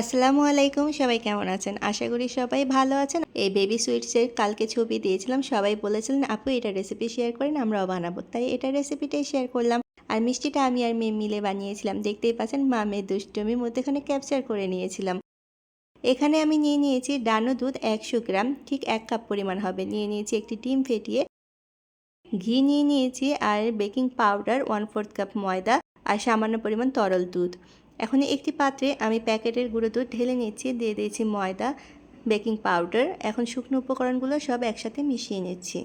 আসসালামু আলাইকুম, সবাই কেমন আছেন? আশা করি সবাই ভালো আছেন। এই বেবি সুইটসের কালকে ছবি দিয়েছিলাম, সবাই বলেছিলেন, আপু, এটা রেসিপি শেয়ার করেন আমরাও বানাবো। তাই এটা রেসিপিটাই শেয়ার করলাম। আর মিষ্টিটা আমি আর মেয়ে মিলে বানিয়েছিলাম। দেখতেই পাচ্ছেন, মা মেয়ে দুষ্টমির মধ্যেখানে ক্যাপচার করে নিয়েছিলাম। এখানে আমি নিয়ে নিয়েছি ডানো দুধ একশো গ্রাম, ঠিক এক কাপ পরিমাণ হবে। নিয়ে নিয়েছি একটি ডিম ফেটিয়ে। ঘি নিয়ে নিয়েছি আর baking powder one fourth cup ময়দা আর সামান্য পরিমাণ তরল দুধ। এখন একটি পাত্রে আমি প্যাকেটের গুঁড়ো দুধ ঢেলে নিচ্ছি, দিয়ে দিয়েছি ময়দা, বেকিং পাউডার, এখন শুকনো উপকরণগুলো সব একসাথে মিশিয়ে নিচ্ছি।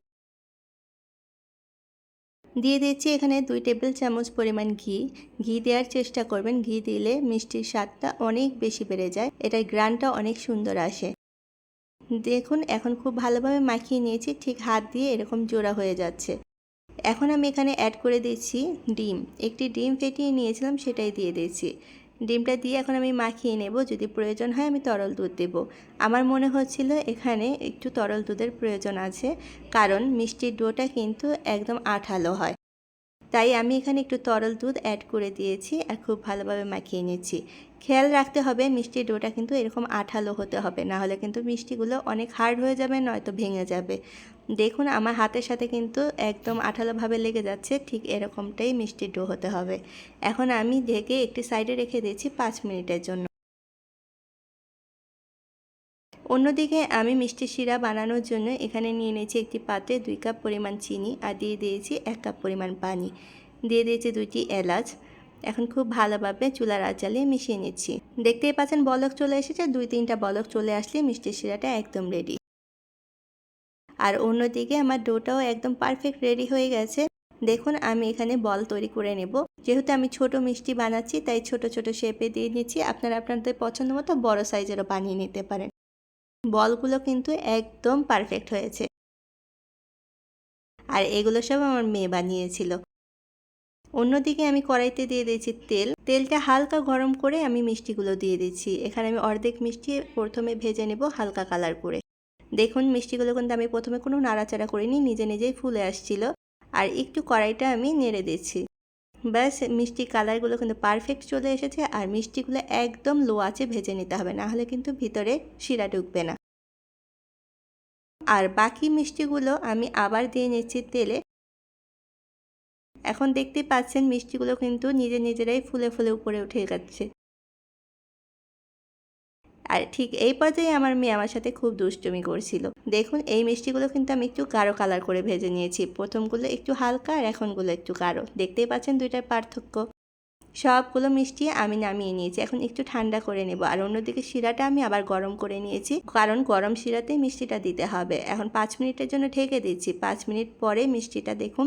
দিয়ে দিচ্ছি এখানে দুই টেবিল চামচ পরিমাণ ঘি। ঘি দেওয়ার চেষ্টা করবেন, ঘি দিলে মিষ্টির স্বাদটা অনেক বেশি বেড়ে যায়, এটার গ্রানটা অনেক সুন্দর আসে। দেখুন, এখন খুব ভালোভাবে মাখিয়ে নিয়েছি, ঠিক হাত দিয়ে এরকম জোড়া হয়ে যাচ্ছে। এখন আমি এখানে অ্যাড করে দিচ্ছি ডিম। একটি ডিম ফেটিয়ে নিয়েছিলাম, সেটাই দিয়ে দিয়েছি। ডিমটা দিয়ে এখন আমি মাখিয়ে নেব, যদি প্রয়োজন হয় আমি তরল দুধ দেব। আমার মনে হচ্ছিল এখানে একটু তরল দুধের প্রয়োজন আছে, কারণ মিষ্টির ডোটা কিন্তু একদম আঠালো হয়। তাই আমি এখানে একটু তরল দুধ অ্যাড করে দিয়েছি আর খুব ভালোভাবে মাখিয়ে নিচ্ছি। খেয়াল রাখতে হবে, মিষ্টির ডোটা কিন্তু এরকম আঠালো হতে হবে, না হলে কিন্তু মিষ্টিগুলো অনেক হার্ড হয়ে যাবে, নয়তো ভেঙে যাবে। দেখুন, আমার হাতের সাথে কিন্তু একদম আঠালোভাবে লেগে যাচ্ছে, ঠিক এরকমটাই মিষ্টি ডো হতে হবে। এখন আমি ঢেকে একটি সাইডে রেখে দিয়েছি পাঁচ মিনিটের জন্য। অন্যদিকে আমি মিষ্টি শিরা বানানোর জন্য এখানে নিয়ে নিয়েছি একটি পাত্রে দুই কাপ পরিমাণ চিনি আর দিয়ে দিয়েছি এক কাপ পরিমাণ পানি। দিয়ে দিয়েছি দুইটি এলাচ। এখন খুব ভালোভাবে চুলার আঁচ জ্বালিয়ে মিশিয়ে নিচ্ছি। দেখতেই পাচ্ছেন, বলক চলে এসেছে। দুই তিনটা বলক চলে আসলে মিষ্টি শিরাটা একদম রেডি আর অন্যদিকে আমার ডোটাও একদম পারফেক্ট রেডি হয়ে গেছে। দেখুন, আমি এখানে বল তৈরি করে নেব। যেহেতু আমি ছোট মিষ্টি বানাচ্ছি, তাই ছোট ছোট শেপে দিয়ে নিচ্ছি। আপনারা আপনাদের পছন্দ মতো বড় সাইজেরও বানিয়ে নিতে পারেন। বলগুলো কিন্তু একদম পারফেক্ট হয়েছে। আর এগুলো সব আমার মেয়ে বানিয়েছিল। অন্যদিকে আমি কড়াইতে দিয়ে দিয়েছি তেল। তেলটা হালকা গরম করে আমি মিষ্টিগুলো দিয়ে দিচ্ছি। এখানে আমি অর্ধেক মিষ্টি প্রথমে ভেজে নেব হালকা কালার করে। দেখুন মিষ্টিগুলো কিন্তু আমি প্রথমে কোনো নাড়াচাড়া করিনি, নিজে নিজেই ফুলে আসছিল। আর একটু কড়াইটা আমি নেড়ে দিচ্ছি। ব্যাস, মিষ্টি কালারগুলো কিন্তু পারফেক্ট চলে এসেছে আর মিষ্টিগুলো একদম লো আছে ভেজে নিতে হবে, না হলে কিন্তু ভিতরে শিরা ঢুকবে না। আর বাকি মিষ্টিগুলো আমি আবার দিয়ে নিচ্ছি তেলে। এখন দেখতে পাচ্ছেন মিষ্টিগুলো কিন্তু নিজে নিজেরাই ফুলে ফুলে উপরে উঠে যাচ্ছে। আর ঠিক এই পর্যায়ে আমার মেয়ে আমার সাথে খুব দুষ্টুমি করছিল। দেখুন, এই মিষ্টিগুলো কিন্তু আমি একটু গাঢ় কালার করে ভেজে নিয়েছি। প্রথমগুলো একটু হালকা আর এখনগুলো একটু গাঢ়। দেখতেই পাচ্ছেন দুইটার পার্থক্য। সবগুলো মিষ্টি আমি নামিয়ে নিয়েছি। এখন একটু ঠান্ডা করে নেব। আর অন্যদিকে শিরাটা আমি আবার গরম করে নিয়েছি। কারণ গরম শিরাতে মিষ্টিটা দিতে হবে। এখন পাঁচ মিনিটের জন্য ঢেকে দিচ্ছি। পাঁচ মিনিট পরে মিষ্টিটা দেখুন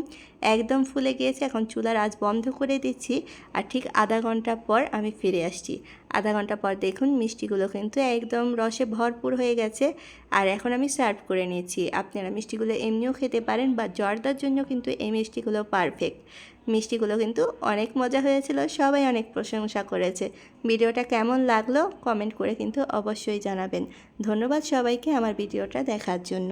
একদম ফুলে গিয়েছে। এখন চুলার আজ বন্ধ করে দিচ্ছি। আর ঠিক আধা ঘণ্টা পর আমি ফিরে আসছি। আধা ঘণ্টা পর দেখুন মিষ্টিগুলো কিন্তু একদম রসে ভরপুর হয়ে গেছে। আর এখন আমি সার্ভ করে নিয়েছি। আপনারা মিষ্টিগুলো এমনিও খেতে পারেন বা জর্দার জন্য কিন্তু এই মিষ্টিগুলো পারফেক্ট মিষ্টিগুলো কিন্তু অনেক মজা হয়েছিল, সবাই অনেক প্রশংসা করেছে। ভিডিওটা কেমন লাগল কমেন্ট করে কিন্তু অবশ্যই জানাবেন। ধন্যবাদ সবাইকে আমার ভিডিওটা দেখার জন্য।